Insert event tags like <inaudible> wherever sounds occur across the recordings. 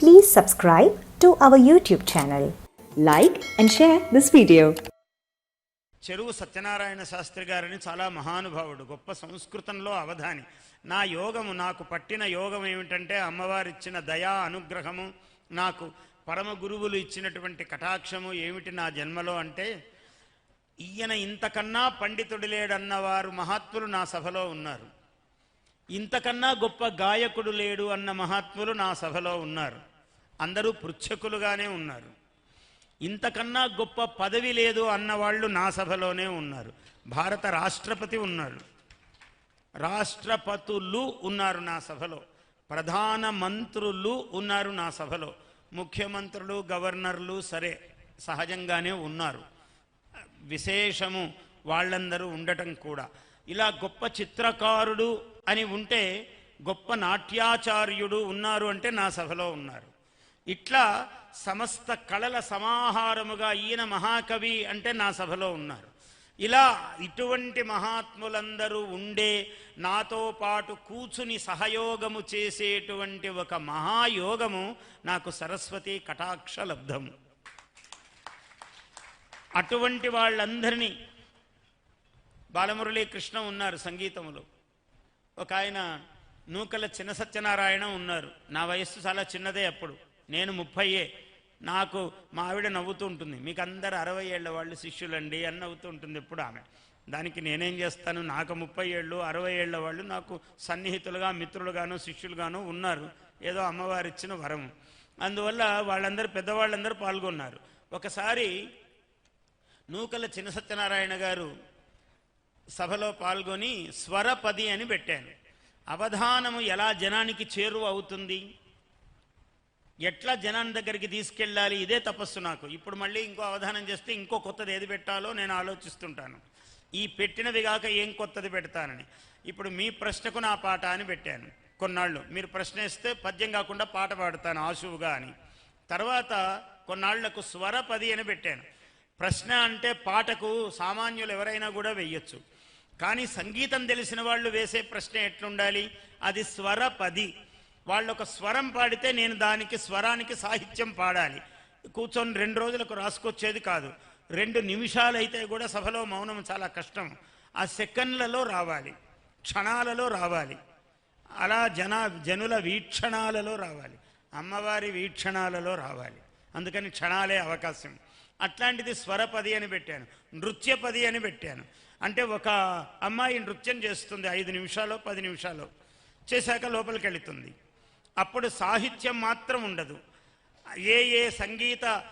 Please subscribe to our YouTube channel. Like and share this video. చెరువు సత్యనారాయణ శాస్త్రి గారిని చాలా మహానుభావుడు గొప్ప సంస్కృతంలో అవధాని నా యోగము నాకు పట్టిన యోగం ఏమిటంటే అమ్మవారిచ్చిన దయా అనుగ్రహము నాకు పరమ గురువులు ఇచ్చినటువంటి కటాక్షము ఏమిటి నా జన్మలో అంటే ఈయన ఇంతకన్నా పండితుడు లేడన్నవారు మహాత్ములు నా సభలో ఉన్నారు ఇంతకన్నా గొప్ప గాయకుడు లేడు అన్న మహాత్ములు నా సభలో ఉన్నారు. అందరూ పృచ్ఛకులుగానే ఉన్నారు. ఇంతకన్నా గొప్ప పదవి లేదు అన్నవాళ్ళు నా సభలోనే ఉన్నారు. భారత రాష్ట్రపతి ఉన్నారు. రాష్ట్రపతులు ఉన్నారు నా సభలో. ప్రధాన మంత్రులు ఉన్నారు నా సభలో. ముఖ్యమంత్రులు గవర్నర్లు సరే సహజంగానే ఉన్నారు. విశేషము వాళ్ళందరూ ఉండటం కూడా. ఇలా గొప్ప చిత్రకారుడు అని ఉంటే గొప్ప నాట్యాచార్యుడు ఉన్నారు అంటే నా సభలో ఉన్నారు. ఇట్లా సమస్త కళల సమాహారముగా ఈయన మహాకవి అంటే నా సభలో ఉన్నారు. ఇలా ఇటువంటి మహాత్ములందరూ ఉండే నాతో పాటు కూచుని సహయోగము చేసేటువంటి ఒక మహాయోగము నాకు సరస్వతి కటాక్ష లబ్ధము. అటువంటి వాళ్ళందరినీ బాలమురళీకృష్ణ ఉన్నారు సంగీతములో. ఒక ఆయన నూకల చిన్న సత్యనారాయణ ఉన్నారు. నా వయస్సు చాలా చిన్నదే అప్పుడు. నేను ముప్పయ్యే నాకు మా ఆవిడ నవ్వుతూ ఉంటుంది. మీకు అందరు అరవై ఏళ్ళ వాళ్ళు శిష్యులండి అని నవ్వుతూ ఉంటుంది ఎప్పుడు ఆమె. దానికి నేనేం చేస్తాను? నాకు ముప్పై ఏళ్ళు అరవై ఏళ్ళ వాళ్ళు నాకు సన్నిహితులుగా మిత్రులుగాను శిష్యులుగాను ఉన్నారు. ఏదో అమ్మవారు ఇచ్చిన వరం. అందువల్ల వాళ్ళందరూ పెద్దవాళ్ళందరూ పాల్గొన్నారు. ఒకసారి నూకల చిన్న సత్యనారాయణ గారు సభలో పాల్గొని స్వరపది అని పెట్టాను. అవధానము ఎలా జనానికి చేరువ అవుతుంది? ఎట్లా జనాన్ని దగ్గరికి తీసుకెళ్ళాలి? ఇదే తపస్సు నాకు. ఇప్పుడు మళ్ళీ ఇంకో అవధానం చేస్తే ఇంకో కొత్తది ఏది పెట్టాలో నేను ఆలోచిస్తుంటాను. ఈ పెట్టినవి కాక ఏం కొత్తది పెడతానని. ఇప్పుడు మీ ప్రశ్నకు నా పాట అని పెట్టాను. కొన్నాళ్ళు. మీరు ప్రశ్న ఇస్తే పద్యం కాకుండా పాట పాడతాను ఆశువుగా అని. తర్వాత కొన్నాళ్ళకు స్వరపది అని పెట్టాను. ప్రశ్న అంటే పాటకు సామాన్యులు ఎవరైనా కూడా వెయ్యొచ్చు. కానీ సంగీతం తెలిసిన వాళ్ళు వేసే ప్రశ్న ఎట్లుండాలి? అది స్వరపది. వాళ్ళు ఒక స్వరం పాడితే నేను దానికి స్వరానికి సాహిత్యం పాడాలి. కూర్చొని రెండు రోజులకు రాసుకొచ్చేది కాదు. రెండు నిమిషాలు అయితే కూడా సభలో మౌనం చాలా కష్టం. ఆ సెకండ్లలో రావాలి. క్షణాలలో రావాలి. అలా జన జనుల వీక్షణాలలో రావాలి. అమ్మవారి వీక్షణాలలో రావాలి. అందుకని క్షణాలే అవకాశం. అట్లాంటిది స్వరపది అని పెట్టాను. నృత్యపది అని పెట్టాను. అంటే ఒక అమ్మాయి నృత్యం చేస్తుంది ఐదు నిమిషాలు పది నిమిషాలు. చేశాక లోపలికి వెళుతుంది. అప్పుడు సాహిత్యం మాత్రం ఉండదు. ఏ ఏ సంగీత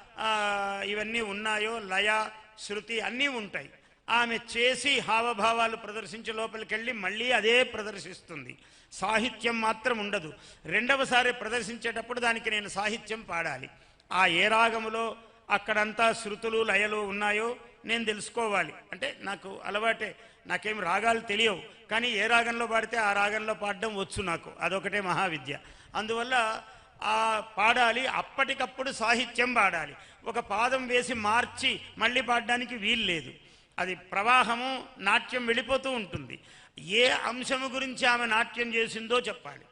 ఇవన్నీ ఉన్నాయో లయ శృతి అన్నీ ఉంటాయి. ఆమె చేసి హావభావాలు ప్రదర్శించి లోపలికి వెళ్ళి మళ్ళీ అదే ప్రదర్శిస్తుంది. సాహిత్యం మాత్రం ఉండదు. రెండవసారి ప్రదర్శించేటప్పుడు దానికి నేను సాహిత్యం పాడాలి. ఆ ఏ రాగములో అక్కడంతా శృతులు లయలు ఉన్నాయో నేను తెలుసుకోవాలి. అంటే నాకు అలవాటే నాకేం రాగాలు తెలియవు. కానీ ఏ రాగంలో పాడితే ఆ రాగంలో పాడడం వచ్చు నాకు. అదొకటే మహావిద్య. అందువల్ల ఆ పాడాలి అప్పటికప్పుడు సాహిత్యం పాడాలి. ఒక పాదం వేసి మార్చి మళ్ళీ పాడడానికి వీలు లేదు. అది ప్రవాహము నాట్యం వెళ్ళిపోతూ ఉంటుంది. ఏ అంశము గురించి ఆమె నాట్యం చేసిందో చెప్పాలి.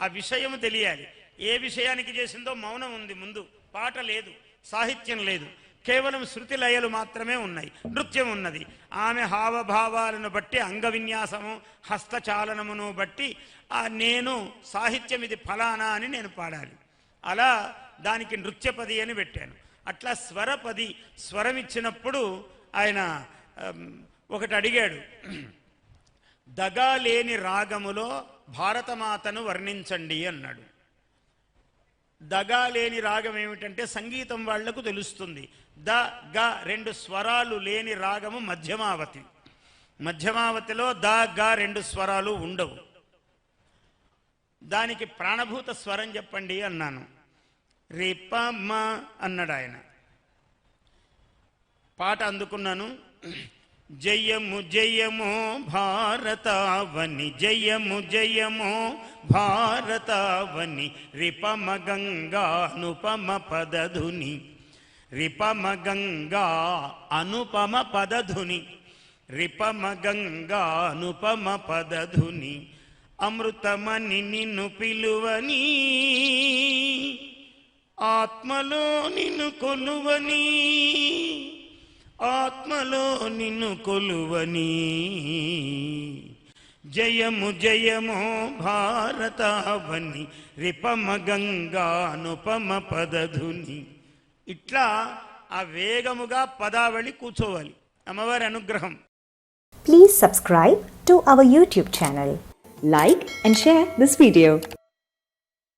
ఆ విషయం తెలియాలి. ఏ విషయానికి చేసిందో మౌనం ఉంది ముందు. పాట లేదు సాహిత్యం లేదు. కేవలం శృతి లయలు మాత్రమే ఉన్నాయి. నృత్యం ఉన్నది. ఆమె హావభావాలను బట్టి అంగ విన్యాసము హస్తచాలనమును బట్టి ఆ నేను సాహిత్యం ఇది ఫలానా అని నేను పాడాలి. అలా దానికి నృత్యపది అని పెట్టాను. అట్లా స్వరపది స్వరం ఇచ్చినప్పుడు ఆయన ఒకటి అడిగాడు. <clears throat> దగా లేని రాగములో భారతమాతను వర్ణించండి అన్నాడు. దగా లేని రాగం ఏమిటంటే సంగీతం వాళ్ళకు తెలుస్తుంది. ద గ రెండు స్వరాలు లేని రాగము మధ్యమావతి. మధ్యమావతిలో ద గ రెండు స్వరాలు ఉండవు. దానికి ప్రాణభూత స్వరం చెప్పండి అన్నాను. రిపమ్మ అన్నాడు ఆయన పాట అందుకున్నాను. జయము జయము భారతావని జయము జయము భారతావని రిపమ గంగానుపమ పదధుని రిపమ గంగా అనుపమ పదధుని రిపమ గంగానుపమ పదధుని అమృతమని నిన్ను పిలువని ఆత్మలో నిన్ను కొలువని ఆత్మలో నిన్ను కొలువని. జయము జయమో భారతావని రిపమ గంగానుపమ పదధుని. ఇట్లా ఆ వేగముగా పదావళి కూర్చోవాలి. అమ్మవారి అనుగ్రహం. Please subscribe to our YouTube channel like and share this video